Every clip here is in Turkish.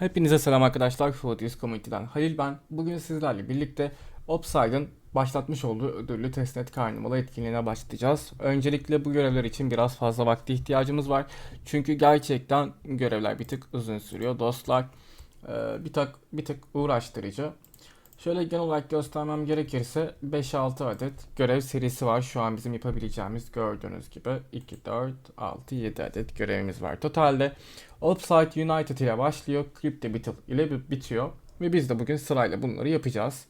Hepinize selam arkadaşlar. Foodies Community'den Halil ben. Bugün sizlerle birlikte Opside'ın başlatmış olduğu ödüllü testnet karnımalı etkinliğine başlayacağız. Öncelikle bu görevler için biraz fazla vakti ihtiyacımız var. Çünkü gerçekten görevler bir tık uzun sürüyor dostlar. Ee, bir tık bir tık uğraştırıcı. Şöyle genel olarak göstermem gerekirse 5-6 adet görev serisi var. Şu an bizim yapabileceğimiz gördüğünüz gibi 2, 4, 6, 7 adet görevimiz var. Totalde Upside United ile başlıyor. Crypto Battle ile bi- bitiyor. Ve biz de bugün sırayla bunları yapacağız.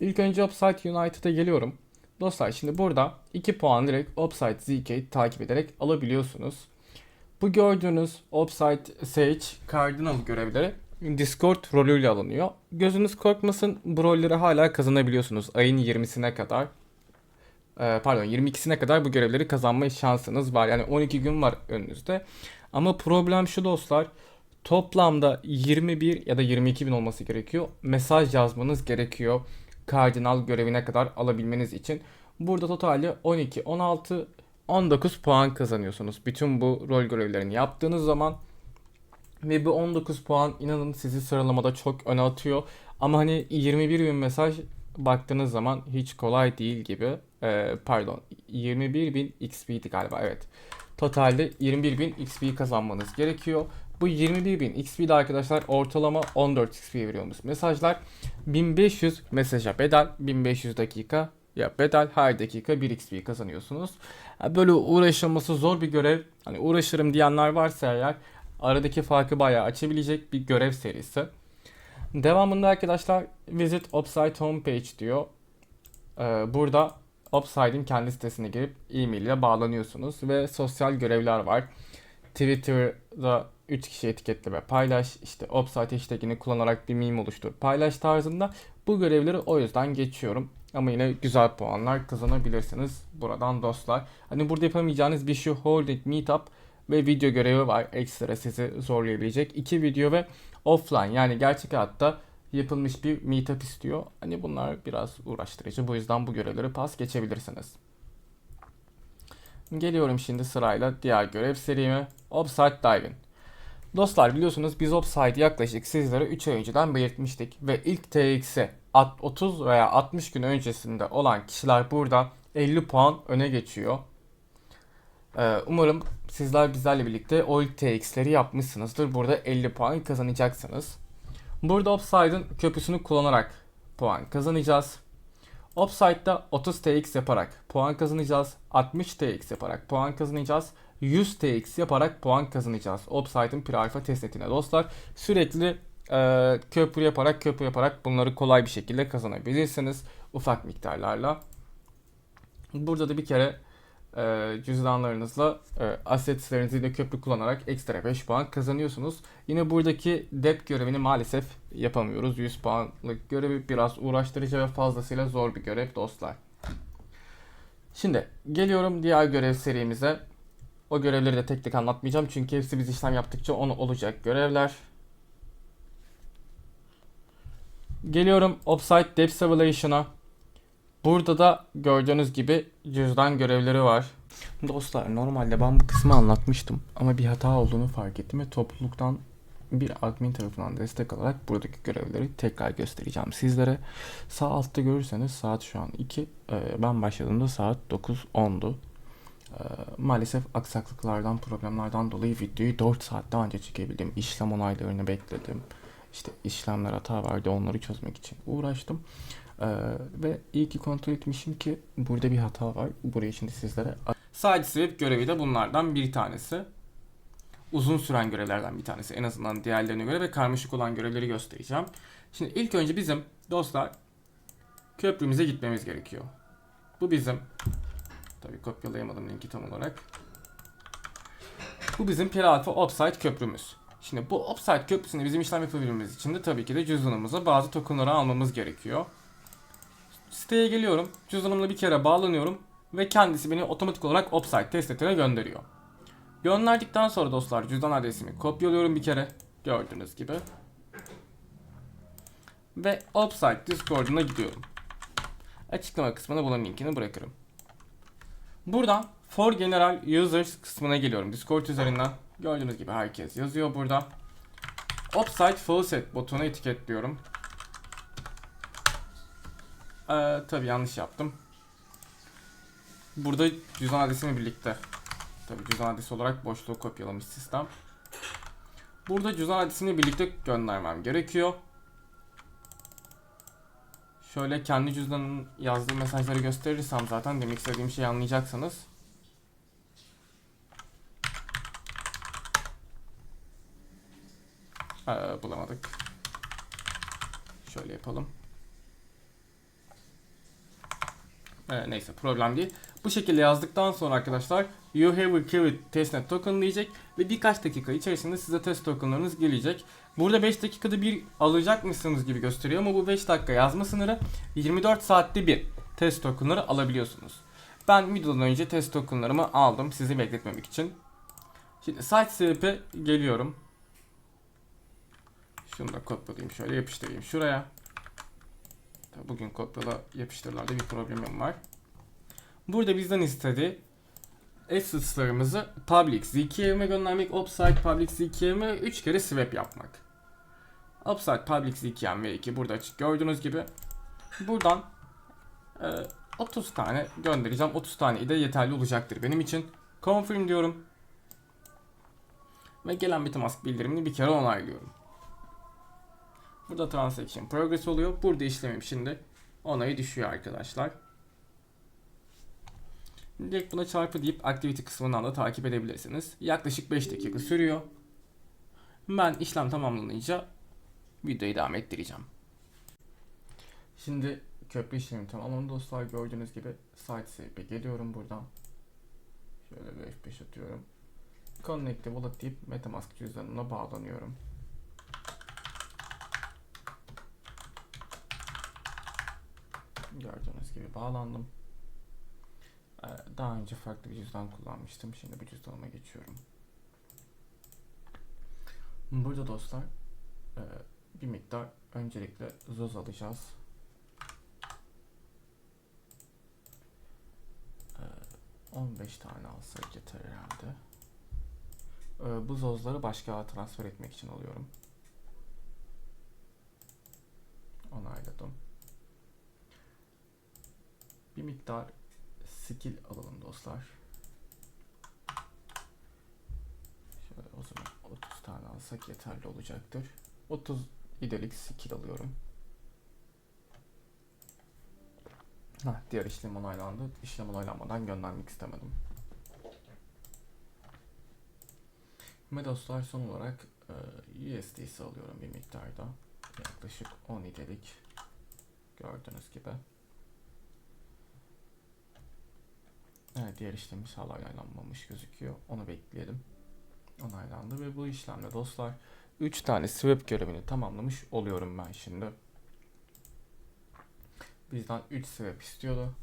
İlk önce Upside United'a geliyorum. Dostlar şimdi burada 2 puan direkt Upside ZK'yi takip ederek alabiliyorsunuz. Bu gördüğünüz Upside Sage Cardinal görevleri Discord rolüyle alınıyor. Gözünüz korkmasın bu rolleri hala kazanabiliyorsunuz ayın 20'sine kadar. Ee, pardon 22'sine kadar bu görevleri kazanma şansınız var. Yani 12 gün var önünüzde. Ama problem şu dostlar. Toplamda 21 ya da 22 bin olması gerekiyor. Mesaj yazmanız gerekiyor. Kardinal görevine kadar alabilmeniz için. Burada totalde 12, 16, 19 puan kazanıyorsunuz. Bütün bu rol görevlerini yaptığınız zaman ve bu 19 puan inanın sizi sıralamada çok öne atıyor. Ama hani 21 bin mesaj baktığınız zaman hiç kolay değil gibi. Ee, pardon 21 bin XP'di galiba evet. Totalde 21 bin XP kazanmanız gerekiyor. Bu 21 bin XP'de arkadaşlar ortalama 14 XP veriyormuş mesajlar. 1500 mesaja bedel, 1500 dakika ya bedel her dakika 1 XP kazanıyorsunuz. Böyle uğraşılması zor bir görev. Hani uğraşırım diyenler varsa eğer aradaki farkı bayağı açabilecek bir görev serisi. Devamında arkadaşlar Visit Upside Homepage diyor. Ee, burada Upside'in kendi sitesine girip e-mail ile bağlanıyorsunuz ve sosyal görevler var. Twitter'da 3 kişi etiketle ve paylaş, işte Upside hashtagini kullanarak bir meme oluştur, paylaş tarzında bu görevleri o yüzden geçiyorum. Ama yine güzel puanlar kazanabilirsiniz buradan dostlar. Hani burada yapamayacağınız bir şu holding meetup ve video görevi var. Ekstra sizi zorlayabilecek. iki video ve offline yani gerçek hayatta yapılmış bir meetup istiyor. Hani bunlar biraz uğraştırıcı. Bu yüzden bu görevleri pas geçebilirsiniz. Geliyorum şimdi sırayla diğer görev serime. Offside Diving. Dostlar biliyorsunuz biz Offside'i yaklaşık sizlere 3 ay önceden belirtmiştik. Ve ilk at- 30 veya 60 gün öncesinde olan kişiler burada 50 puan öne geçiyor. Ee, umarım sizler bizlerle birlikte o TX'leri yapmışsınızdır. Burada 50 puan kazanacaksınız. Burada Offside'ın köprüsünü kullanarak puan kazanacağız. Offside'da 30 TX yaparak puan kazanacağız. 60 TX yaparak puan kazanacağız. 100 TX yaparak puan kazanacağız. Offside'ın pre-alpha testnetine dostlar. Sürekli e, köprü yaparak köprü yaparak bunları kolay bir şekilde kazanabilirsiniz. Ufak miktarlarla. Burada da bir kere e, cüzdanlarınızla e, assetslerinizi de köprü kullanarak ekstra 5 puan kazanıyorsunuz. Yine buradaki dep görevini maalesef yapamıyoruz. 100 puanlık görevi biraz uğraştırıcı ve fazlasıyla zor bir görev dostlar. Şimdi geliyorum diğer görev serimize. O görevleri de tek tek anlatmayacağım çünkü hepsi biz işlem yaptıkça onu olacak görevler. Geliyorum Offsite Depth Evaluation'a. Burada da gördüğünüz gibi cüzdan görevleri var. Dostlar normalde ben bu kısmı anlatmıştım ama bir hata olduğunu fark ettim ve topluluktan bir admin tarafından destek alarak buradaki görevleri tekrar göstereceğim sizlere. Sağ altta görürseniz saat şu an 2. Ee, ben başladığımda saat 9.10'du. Ee, maalesef aksaklıklardan, problemlerden dolayı videoyu 4 saat önce çekebildim. İşlem onaylarını bekledim. İşte işlemler hata vardı onları çözmek için uğraştım. Ee, ve iyi ki kontrol etmişim ki burada bir hata var. Buraya şimdi sizlere... Side sweep görevi de bunlardan bir tanesi. Uzun süren görevlerden bir tanesi en azından diğerlerine göre ve karmaşık olan görevleri göstereceğim. Şimdi ilk önce bizim dostlar köprümüze gitmemiz gerekiyor. Bu bizim Tabii kopyalayamadım linki tam olarak. Bu bizim Alpha Offsite köprümüz. Şimdi bu Offsite köprüsünde bizim işlem yapabilmemiz için de tabii ki de cüzdanımıza bazı tokenları almamız gerekiyor. Siteye geliyorum. Cüzdanımla bir kere bağlanıyorum. Ve kendisi beni otomatik olarak Offsite testnetine gönderiyor. Gönderdikten sonra dostlar cüzdan adresimi kopyalıyorum bir kere. Gördüğünüz gibi. Ve Offsite Discord'una gidiyorum. Açıklama kısmına bunun linkini bırakırım. Buradan For General Users kısmına geliyorum. Discord üzerinden. Gördüğünüz gibi herkes yazıyor burada. Offsite faucet botonu etiketliyorum. Ee, tabii yanlış yaptım. Burada cüzdan adresini birlikte. Tabii cüzdan adresi olarak boşluğu kopyalamış sistem. Burada cüzdan adresini birlikte göndermem gerekiyor. Şöyle kendi cüzdanın yazdığı mesajları gösterirsem zaten demek istediğim şeyi anlayacaksınız. Ee, bulamadık. Şöyle yapalım. Ee, neyse problem değil. Bu şekilde yazdıktan sonra arkadaşlar You have received testnet token diyecek ve birkaç dakika içerisinde size test tokenlarınız gelecek. Burada 5 dakikada bir alacak mısınız gibi gösteriyor ama bu 5 dakika yazma sınırı 24 saatte bir test tokenları alabiliyorsunuz. Ben videodan önce test tokenlarımı aldım sizi bekletmemek için. Şimdi site swap'e geliyorum. Şunu da kopyalayayım şöyle yapıştırayım şuraya. Bugün kopyala yapıştırlarda bir problemim var. Burada bizden istediği assets'larımızı public zkm'e göndermek, offsite public zkm'e 3 kere swap yapmak. Offsite public zkm ve 2 burada açık gördüğünüz gibi. Buradan e, 30 tane göndereceğim. 30 tane de yeterli olacaktır benim için. Confirm diyorum. Ve gelen Metamask bildirimini bir kere onaylıyorum. Burada transaction progress oluyor. Burada işlemim şimdi onayı düşüyor arkadaşlar. Direkt buna çarpı deyip activity kısmından da takip edebilirsiniz. Yaklaşık 5 dakika sürüyor. Ben işlem tamamlanınca videoyu devam ettireceğim. Şimdi köprü işlemi tamamlandı dostlar. Gördüğünüz gibi site save'e geliyorum buradan. Şöyle bir F5 atıyorum. Connect'e wallet deyip Metamask cüzdanımla bağlanıyorum. Gördüğünüz gibi bağlandım. Ee, Daha önce farklı bir cüzdan kullanmıştım. Şimdi bu cüzdanıma geçiyorum. Burada dostlar e, bir miktar öncelikle zoz alacağız. Ee, 15 tane alsak yeter herhalde. Ee, Bu zozları başka transfer etmek için alıyorum. Onayladım. Bir miktar skill alalım dostlar. Şöyle o zaman 30 tane alsak yeterli olacaktır. 30 idelik skill alıyorum. Heh, diğer işlem onaylandı. İşlem onaylanmadan göndermek istemedim. Ve dostlar son olarak e, USDC alıyorum bir miktarda. Yaklaşık 10 idelik. Gördüğünüz gibi. Evet diğer işlemimiz hala onaylanmamış gözüküyor. Onu bekleyelim. Onaylandı ve bu işlemde dostlar 3 tane swap görevini tamamlamış oluyorum ben şimdi. Bizden 3 swap istiyordu.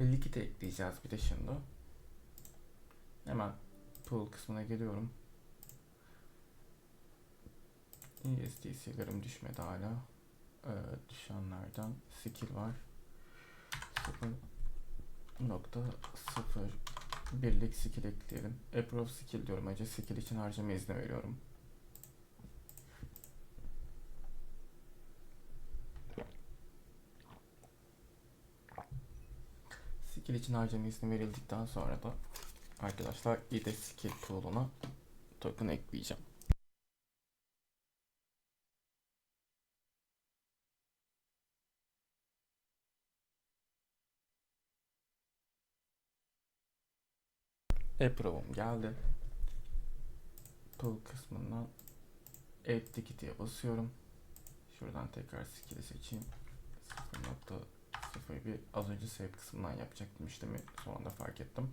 Likit ekleyeceğiz bir de şimdi. Hemen pool kısmına geliyorum. USDC'lerim düşmedi hala. Ee, düşenlerden skill var. 0 nokta sıfır birlik skill ekleyelim. Approve skill diyorum. Önce skill için harcama izni veriyorum. Skill için harcama izni verildikten sonra da arkadaşlar IDE skill pool'una token ekleyeceğim. Approve'um geldi. Pool kısmından Add Ticket'e basıyorum. Şuradan tekrar skill'i seçeyim. 0.01 az önce save kısmından yapacaktım işlemi son anda fark ettim.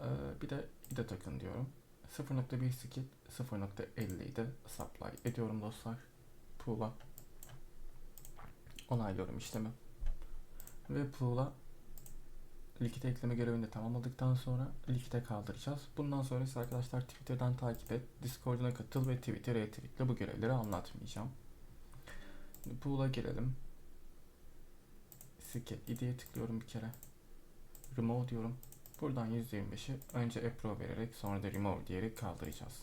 Ee, bir de IDE token diyorum. 0.1 skill 0.50'yi de supply ediyorum dostlar. Pool'a. Onaylıyorum işlemi. Ve pool'a likit ekleme görevini de tamamladıktan sonra likite kaldıracağız. Bundan sonra ise arkadaşlar Twitter'dan takip et, Discord'una katıl ve Twitter retweetle bu görevleri anlatmayacağım. Şimdi pool'a gelelim. Skip id'ye tıklıyorum bir kere. Remove diyorum. Buradan %25'i önce approve vererek sonra da remove diyerek kaldıracağız.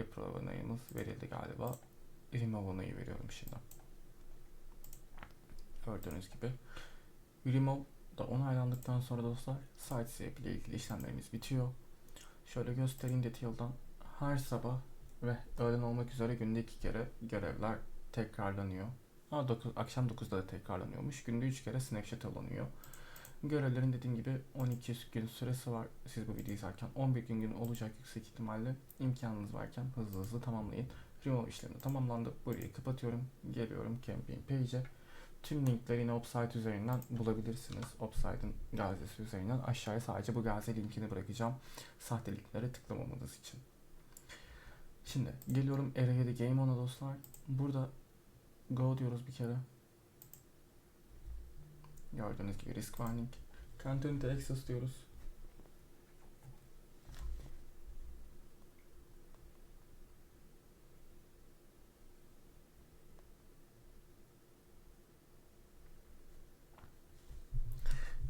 Approve onayımız verildi galiba. Remove onayı veriyorum şimdi. Gördüğünüz gibi. Remove da onaylandıktan sonra dostlar site swap ile ilgili işlemlerimiz bitiyor. Şöyle göstereyim detail'dan. Her sabah ve öğlen olmak üzere günde iki kere görevler tekrarlanıyor. Ha, dokuz, akşam 9'da da tekrarlanıyormuş. Günde 3 kere snapshot alınıyor. Görevlerin dediğim gibi 12 gün süresi var. Siz bu videoyu izlerken 11 gün gün olacak yüksek ihtimalle. imkanınız varken hızlı hızlı tamamlayın. Remove işlemi tamamlandı. Burayı kapatıyorum. Geliyorum campaign page'e. Tüm linkleri yine Opsite üzerinden bulabilirsiniz. Opsite'ın gazesi üzerinden aşağıya sadece bu gaze linkini bırakacağım. Sahte linklere tıklamamanız için. Şimdi geliyorum Area Game On'a dostlar. Burada Go diyoruz bir kere. Gördüğünüz gibi risk warning. Content access diyoruz.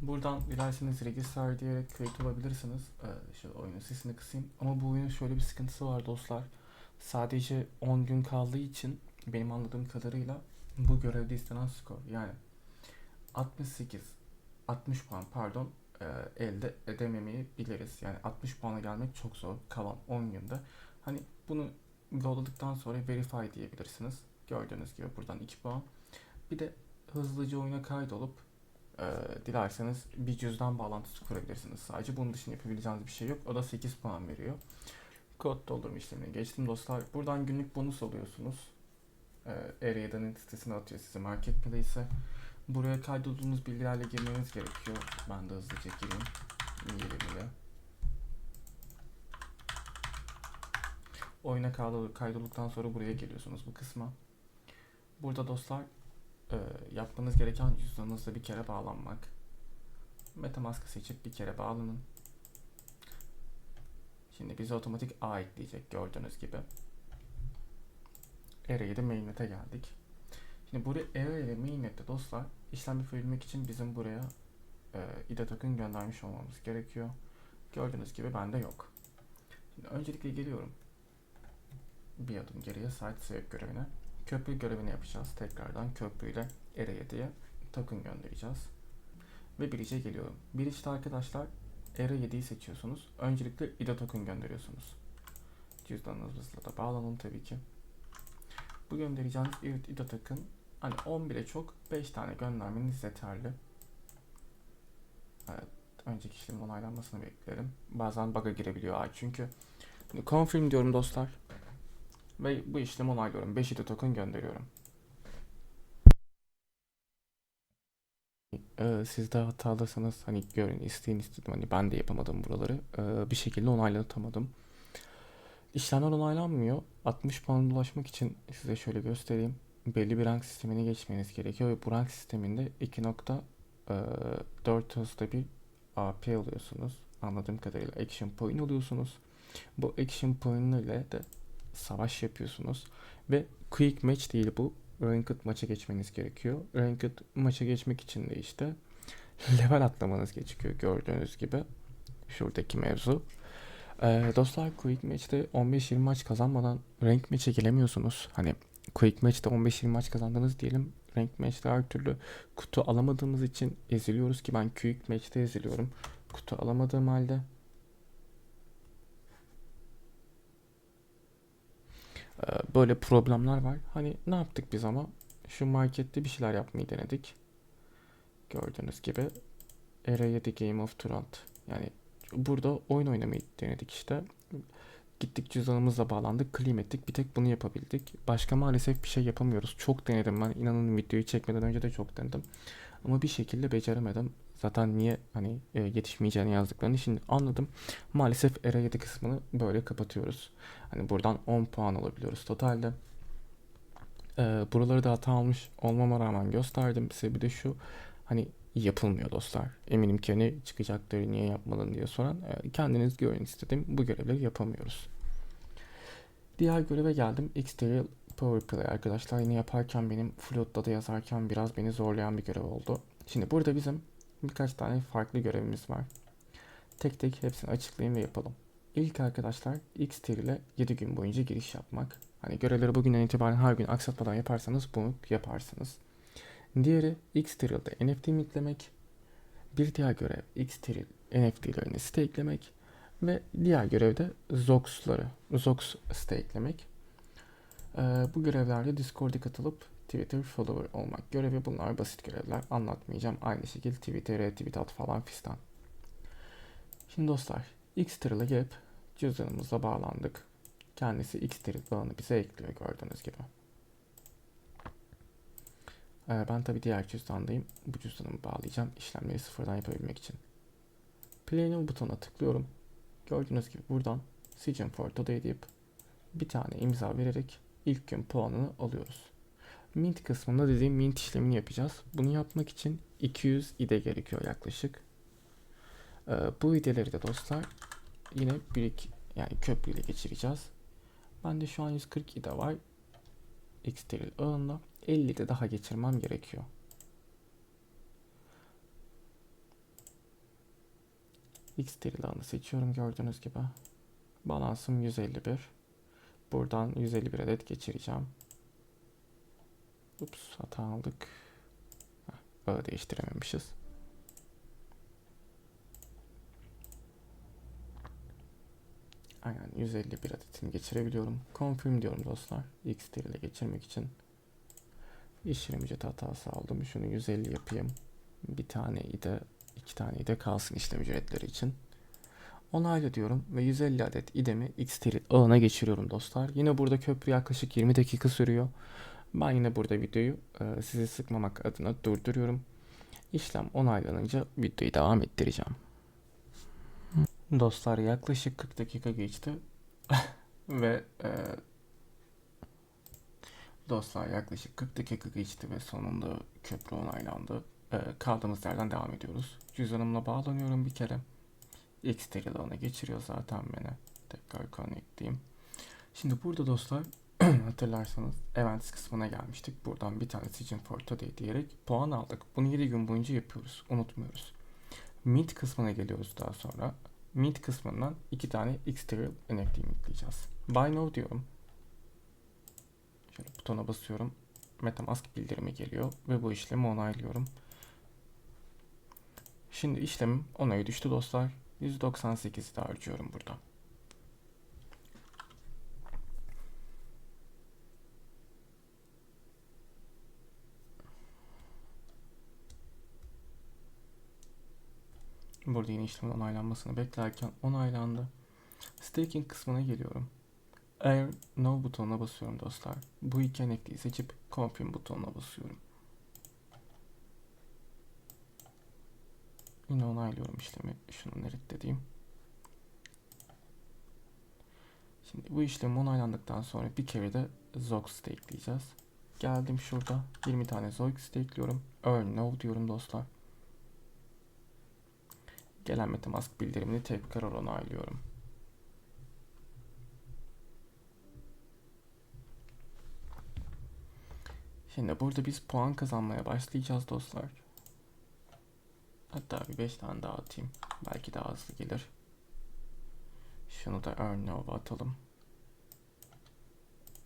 Buradan dilerseniz register diyerek kayıt olabilirsiniz. Ee, şöyle oyunun sesini kısayım. Ama bu oyunun şöyle bir sıkıntısı var dostlar. Sadece 10 gün kaldığı için benim anladığım kadarıyla bu görevde istenen skor yani 68 60 puan pardon e, elde edememeyi biliriz. Yani 60 puana gelmek çok zor kalan 10 günde. Hani bunu golladıktan sonra verify diyebilirsiniz. Gördüğünüz gibi buradan 2 puan. Bir de hızlıca oyuna kaydolup e, dilerseniz bir cüzdan bağlantısı kurabilirsiniz. Sadece bunun dışında yapabileceğiniz bir şey yok. O da 8 puan veriyor. Kod doldurma işlemine geçtim dostlar. Buradan günlük bonus alıyorsunuz. E, Area'dan sitesine atıyor size marketplace'e. Buraya kaydolduğunuz bilgilerle girmeniz gerekiyor. Ben de hızlıca gireyim. İngilizce. Oyuna kaydol kaydolduktan sonra buraya geliyorsunuz bu kısma. Burada dostlar e, yapmanız gereken cüzdanınızla bir kere bağlanmak. Metamask'ı seçip bir kere bağlanın. Şimdi bize otomatik A ekleyecek gördüğünüz gibi. Array'de mainnet'e geldik. Şimdi buraya array ile mainnet'te dostlar işlem yapabilmek için bizim buraya e, IDE token göndermiş olmamız gerekiyor. Gördüğünüz gibi bende yok. Şimdi öncelikle geliyorum. Bir adım geriye site swap görevine. Köprü görevini yapacağız. Tekrardan köprüyle array'e diye token göndereceğiz. Ve bridge'e geliyorum. Bridge'de arkadaşlar 7'yi seçiyorsunuz. Öncelikle IDE token gönderiyorsunuz. Cüzdanınızla da bağlanın tabii ki. Bu göndereceğiniz IDE token hani 11'e çok 5 tane göndermeniz yeterli. Evet, önceki işlemin onaylanmasını beklerim. Bazen bug'a girebiliyor çünkü. Şimdi confirm diyorum dostlar. Ve bu işlemi onaylıyorum. 5 IDE token gönderiyorum. Ee, siz de hatalarsanız hani görün isteyin istedim hani ben de yapamadım buraları ee, bir şekilde onaylatamadım. İşlemler onaylanmıyor. 60 puan ulaşmak için size şöyle göstereyim. Belli bir rank sistemine geçmeniz gerekiyor ve bu rank sisteminde 2.4 hızda bir AP alıyorsunuz. Anladığım kadarıyla action point alıyorsunuz. Bu action point ile de savaş yapıyorsunuz ve quick match değil bu Ranked maça geçmeniz gerekiyor. Ranked maça geçmek için de işte level atlamanız gerekiyor gördüğünüz gibi. Şuradaki mevzu. Ee, dostlar Quick Match'te 15-20 maç kazanmadan Rank Match'e gelemiyorsunuz. Hani Quick Match'te 15-20 maç kazandınız diyelim. Rank Match'te her türlü kutu alamadığımız için eziliyoruz ki ben Quick Match'te eziliyorum. Kutu alamadığım halde böyle problemler var. Hani ne yaptık biz ama şu markette bir şeyler yapmayı denedik. Gördüğünüz gibi the Game of Turant. Yani burada oyun oynamayı denedik işte. Gittik cüzdanımızla bağlandık, claim ettik. Bir tek bunu yapabildik. Başka maalesef bir şey yapamıyoruz. Çok denedim ben. İnanın videoyu çekmeden önce de çok denedim. Ama bir şekilde beceremedim. Zaten niye hani e, yetişmeyeceğini yazdıklarını şimdi anladım. Maalesef era 7 kısmını böyle kapatıyoruz. Hani buradan 10 puan alabiliyoruz totalde. E, buraları da hata almış olmama rağmen gösterdim. Sebebi de şu hani yapılmıyor dostlar. Eminim ki hani çıkacaktır niye yapmadın diye soran. E, kendiniz görün istedim. Bu görevleri yapamıyoruz. Diğer göreve geldim. Exterior Power arkadaşlar. Yine yaparken benim Float'ta da yazarken biraz beni zorlayan bir görev oldu. Şimdi burada bizim birkaç tane farklı görevimiz var. Tek tek hepsini açıklayayım ve yapalım. İlk arkadaşlar Xtier ile 7 gün boyunca giriş yapmak. Hani görevleri bugünden itibaren her gün aksatmadan yaparsanız bunu yaparsınız. Diğeri Xtreel'de NFT mintlemek. Bir diğer görev Xtreel NFT'lerini stakelemek. Ve diğer görevde Zox'ları, Zox stakelemek. Ee, bu görevlerde Discord'a katılıp Twitter follower olmak görevi bunlar basit görevler. Anlatmayacağım. Aynı şekilde Twitter'e retweet at falan fistan. Şimdi dostlar Xtreel'e gelip cüzdanımızla bağlandık. Kendisi Xtreel bağını bize ekliyor gördüğünüz gibi. Ee, ben tabi diğer cüzdandayım. Bu cüzdanımı bağlayacağım işlemleri sıfırdan yapabilmek için. Play New butonuna tıklıyorum. Gördüğünüz gibi buradan Sign for Today deyip bir tane imza vererek ilk gün puanını alıyoruz. Mint kısmında dediğim mint işlemini yapacağız. Bunu yapmak için 200 ide gerekiyor yaklaşık. Ee, bu ideleri de dostlar yine birik yani köprüyle geçireceğiz. Bende şu an 140 ide var. Xteril ağında 50 de daha geçirmem gerekiyor. Xteril ağını seçiyorum gördüğünüz gibi. Balansım 151. Buradan 151 adet geçireceğim. Ups hata aldık. Heh, değiştirememişiz. Aynen 151 adetini geçirebiliyorum. Confirm diyorum dostlar. Xter ile geçirmek için. İşlem ücreti hatası aldım. Şunu 150 yapayım. Bir tane de iki tane de kalsın işlem ücretleri için. Onayla diyorum ve 150 adet idemi Xteril ağına geçiriyorum dostlar. Yine burada köprü yaklaşık 20 dakika sürüyor. Ben yine burada videoyu e, sizi sıkmamak adına durduruyorum. İşlem onaylanınca videoyu devam ettireceğim. Dostlar yaklaşık 40 dakika geçti ve e, dostlar yaklaşık 40 dakika geçti ve sonunda köprü onaylandı. E, kaldığımız yerden devam ediyoruz. Cüzdanımla bağlanıyorum bir kere. Xteril alanı geçiriyor zaten beni. Tekrar connect'leyeyim. Şimdi burada dostlar hatırlarsanız Events kısmına gelmiştik. Buradan bir tane Sign for Today diyerek puan aldık. Bunu 7 gün boyunca yapıyoruz. Unutmuyoruz. Mint kısmına geliyoruz daha sonra. Mint kısmından iki tane Xterial NFT mintleyeceğiz. Buy Now diyorum. Şöyle butona basıyorum. Metamask bildirimi geliyor ve bu işlemi onaylıyorum. Şimdi işlemim onayı düştü dostlar. 198 de harcıyorum burada. Burada yine işlemin onaylanmasını beklerken onaylandı. Staking kısmına geliyorum. Eğer No butonuna basıyorum dostlar. Bu iki NFT'yi seçip Confirm butonuna basıyorum. Yine onaylıyorum işlemi. Şunu dediğim. Şimdi bu işlem onaylandıktan sonra bir kere de Zox stakeleyeceğiz. Geldim şurada 20 tane Zox stakeliyorum. Earn No diyorum dostlar. Gelen Metamask bildirimini tekrar onaylıyorum. Şimdi burada biz puan kazanmaya başlayacağız dostlar. Hatta bir 5 tane daha atayım. Belki daha hızlı gelir. Şunu da Earn Nova atalım.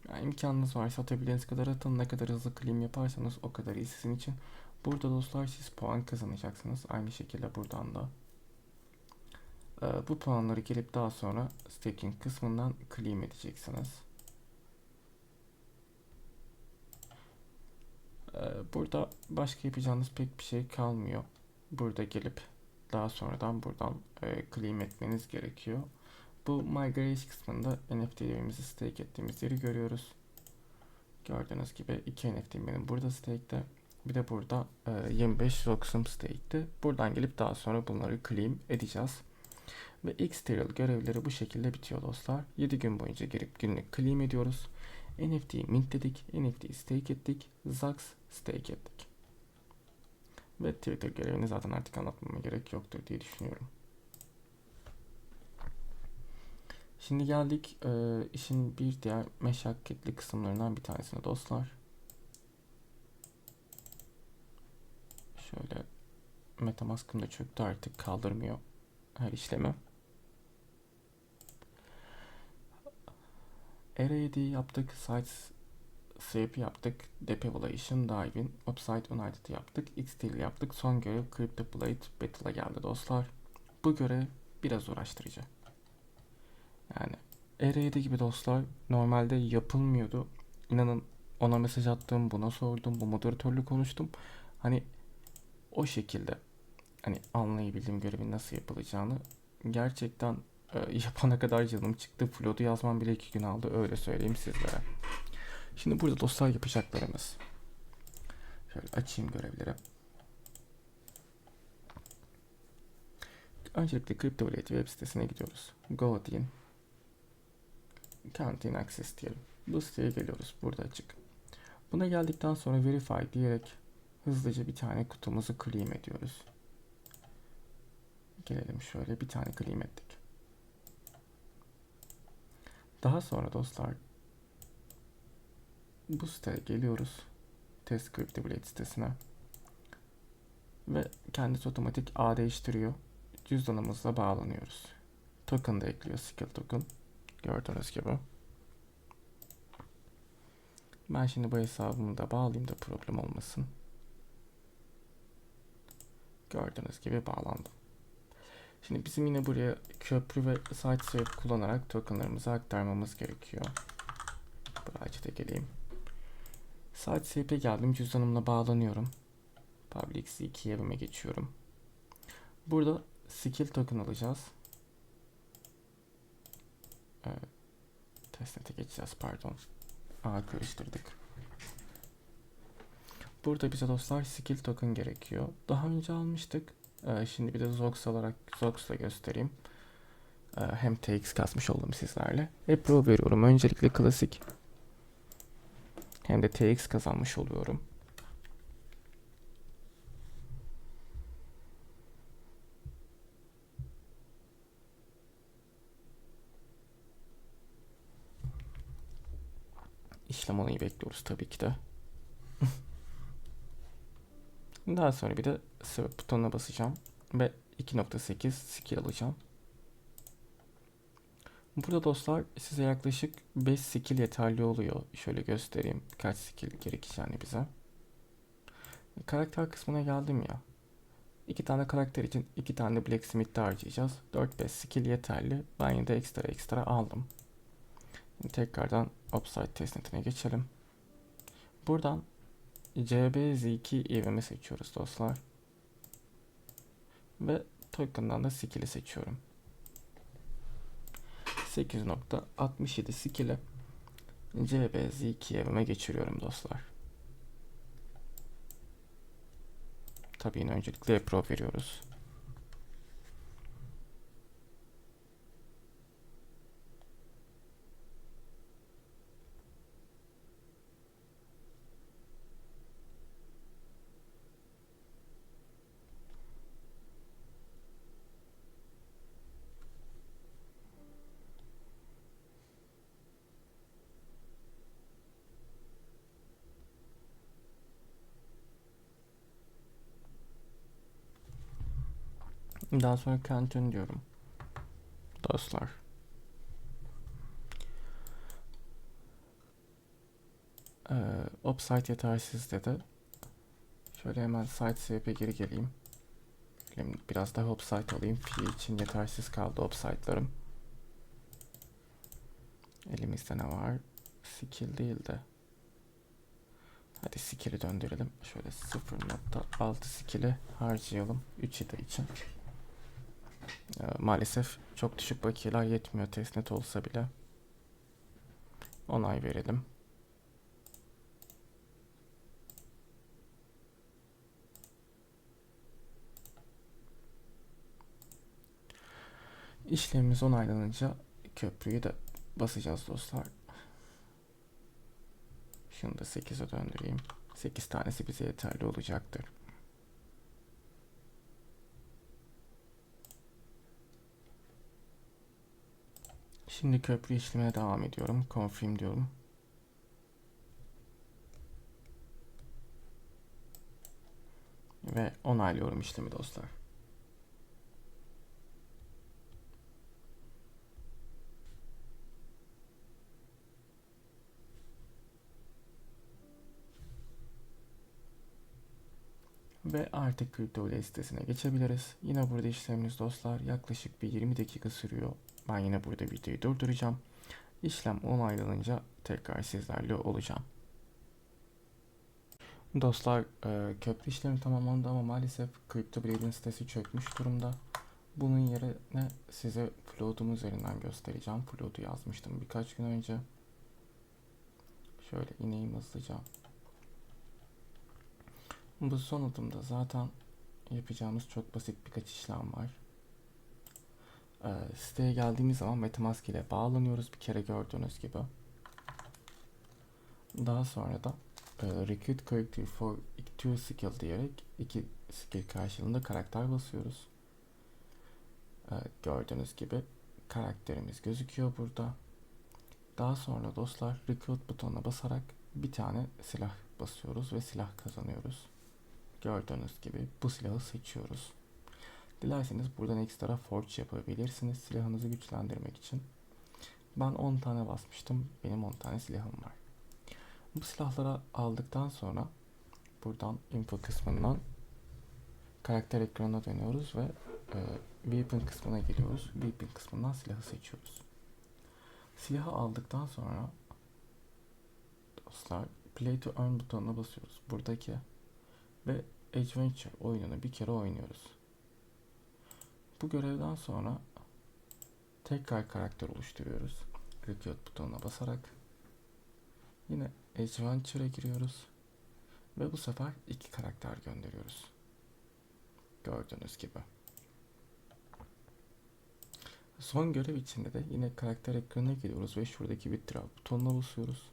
Yani imkanınız varsa atabildiğiniz kadar atın. Ne kadar hızlı claim yaparsanız o kadar iyi sizin için. Burada dostlar siz puan kazanacaksınız. Aynı şekilde buradan da. Ee, bu puanları gelip daha sonra staking kısmından claim edeceksiniz. Ee, burada başka yapacağınız pek bir şey kalmıyor. Burada gelip daha sonradan buradan e, claim etmeniz gerekiyor. Bu Migration kısmında NFT'lerimizi stake ettiğimiz yeri görüyoruz. Gördüğünüz gibi iki NFT benim burada stake'te. Bir de burada e, 25 Roxum stake'ti. Buradan gelip daha sonra bunları claim edeceğiz. Ve Xterial görevleri bu şekilde bitiyor dostlar. 7 gün boyunca girip günlük claim ediyoruz. NFT'yi mintledik, NFT'yi stake ettik, Zax stake ettik. Ve Twitter görevini zaten artık anlatmama gerek yoktur diye düşünüyorum. Şimdi geldik e, işin bir diğer meşakkatli kısımlarından bir tanesine dostlar. Şöyle Metamask'ım da çöktü artık kaldırmıyor her işlemi. RAD yaptık, site sweep yaptık, depivalation, diving, upside united yaptık, xsteel yaptık. Son görev crypto blade battle'a geldi dostlar. Bu görev biraz uğraştırıcı. Yani RAD gibi dostlar normalde yapılmıyordu. İnanın ona mesaj attım, buna sordum, bu moderatörlü konuştum. Hani o şekilde hani anlayabildim görevin nasıl yapılacağını. Gerçekten yapana kadar canım çıktı. Float'u yazmam bile iki gün aldı. Öyle söyleyeyim sizlere. Şimdi burada dostlar yapacaklarımız. Şöyle açayım görevleri. Öncelikle CryptoValley web sitesine gidiyoruz. Go deyin. Canteen Access diyelim. Bu siteye geliyoruz. Burada açık. Buna geldikten sonra Verify diyerek hızlıca bir tane kutumuzu claim ediyoruz. Gelelim şöyle bir tane claim ettik. Daha sonra dostlar bu siteye geliyoruz. Test Crypto Blade sitesine. Ve kendisi otomatik ağ değiştiriyor. Cüzdanımızla bağlanıyoruz. Token da ekliyor. Skill token. Gördüğünüz gibi. Ben şimdi bu hesabımı da bağlayayım da problem olmasın. Gördüğünüz gibi bağlandım. Şimdi bizim yine buraya köprü ve site swap kullanarak tokenlarımızı aktarmamız gerekiyor. Buraya da geleyim. Site swap'e geldim. Cüzdanımla bağlanıyorum. Public Z2 yerime geçiyorum. Burada skill token alacağız. Evet. Testnet'e geçeceğiz pardon. Aa karıştırdık. Burada bize dostlar skill token gerekiyor. Daha önce almıştık. Ee, şimdi bir de Zox alarak Zox'la göstereyim. Ee, hem TX kasmış oldum sizlerle. Approve veriyorum. Öncelikle klasik. Hem de TX kazanmış oluyorum. İşlem onayı bekliyoruz tabii ki de. Daha sonra bir de swap butonuna basacağım ve 2.8 skill alacağım. Burada dostlar size yaklaşık 5 skill yeterli oluyor. Şöyle göstereyim kaç skill gerekeceğini bize. Karakter kısmına geldim ya. İki tane karakter için iki tane Blacksmith'te harcayacağız. 4-5 skill yeterli. Ben yine de ekstra ekstra aldım. Şimdi tekrardan Upside testnetine geçelim. Buradan CBZ2 evimi seçiyoruz dostlar. Ve token'dan da skill'i seçiyorum. 8.67 skill'i CBZ2 evime geçiriyorum dostlar. Tabii yine öncelikle Pro veriyoruz. Daha sonra kantin diyorum. Dostlar. Ee, Upside yetersiz dedi. Şöyle hemen site swap'e geri geleyim. Biraz daha upside alayım. Fee için yetersiz kaldı upside'larım. Elimizde ne var? Skill değil de. Hadi skill'i döndürelim. Şöyle 0.6 skill'i harcayalım. 3 ida için. Ee, maalesef çok düşük bakiyeler yetmiyor testnet olsa bile. Onay verelim. İşlemimiz onaylanınca köprüyü de basacağız dostlar. Şunu da 8'e döndüreyim. 8 tanesi bize yeterli olacaktır. Şimdi köprü işlemine devam ediyorum. Confirm diyorum. Ve onaylıyorum işlemi dostlar. ve artık kripto sitesine geçebiliriz. Yine burada işlemimiz dostlar yaklaşık bir 20 dakika sürüyor. Ben yine burada videoyu durduracağım. İşlem onaylanınca tekrar sizlerle olacağım. Dostlar e, köprü işlemi tamamlandı ama maalesef CryptoBlade'in sitesi çökmüş durumda. Bunun yerine size float'um üzerinden göstereceğim. Float'u yazmıştım birkaç gün önce. Şöyle ineyim hızlıca. Bu son adımda zaten yapacağımız çok basit birkaç işlem var. Ee, siteye geldiğimiz zaman Metamask ile bağlanıyoruz bir kere gördüğünüz gibi. Daha sonra da e, Recruit Character for two skill diyerek iki skill karşılığında karakter basıyoruz. E, gördüğünüz gibi karakterimiz gözüküyor burada. Daha sonra dostlar Recruit butonuna basarak bir tane silah basıyoruz ve silah kazanıyoruz. Gördüğünüz gibi bu silahı seçiyoruz. Dilerseniz buradan ekstra forge yapabilirsiniz silahınızı güçlendirmek için. Ben 10 tane basmıştım. Benim 10 tane silahım var. Bu silahları aldıktan sonra buradan info kısmından karakter ekranına dönüyoruz ve e, weapon kısmına geliyoruz. Weapon kısmından silahı seçiyoruz. Silahı aldıktan sonra dostlar play to earn butonuna basıyoruz. Buradaki ve Adventure oyununu bir kere oynuyoruz. Bu görevden sonra tekrar karakter oluşturuyoruz. Recruit butonuna basarak yine Adventure'a giriyoruz ve bu sefer iki karakter gönderiyoruz. Gördüğünüz gibi. Son görev içinde de yine karakter ekranına giriyoruz ve şuradaki withdraw butonuna basıyoruz.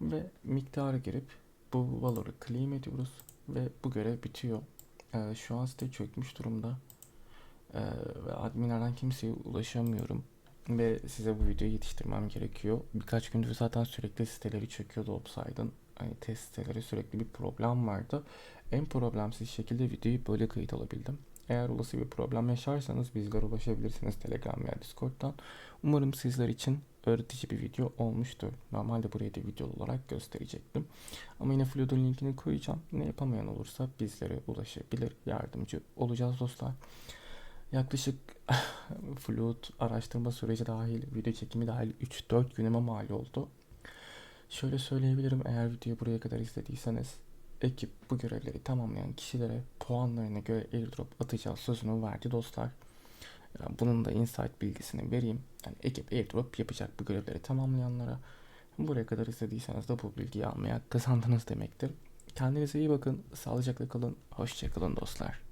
Ve miktarı girip bu valor'u claim ediyoruz ve bu görev bitiyor. Ee, şu an site çökmüş durumda. Ee, ve adminlerden kimseye ulaşamıyorum. Ve size bu videoyu yetiştirmem gerekiyor. Birkaç gündür zaten sürekli siteleri çöküyordu Opside'ın. Hani test siteleri sürekli bir problem vardı. En problemsiz şekilde videoyu böyle kayıt alabildim. Eğer olası bir problem yaşarsanız bizlere ulaşabilirsiniz Telegram veya Discord'dan. Umarım sizler için öğretici bir video olmuştur. Normalde buraya da video olarak gösterecektim. Ama yine Flood'un linkini koyacağım. Ne yapamayan olursa bizlere ulaşabilir. Yardımcı olacağız dostlar. Yaklaşık Flood araştırma süreci dahil, video çekimi dahil 3-4 günüme mal oldu. Şöyle söyleyebilirim eğer videoyu buraya kadar izlediyseniz ekip bu görevleri tamamlayan kişilere puanlarına göre airdrop atacağı sözünü verdi dostlar. Bunun da insight bilgisini vereyim. Yani ekip airdrop yapacak bu görevleri tamamlayanlara. Buraya kadar izlediyseniz de bu bilgiyi almaya kazandınız demektir. Kendinize iyi bakın, sağlıcakla kalın, hoşçakalın dostlar.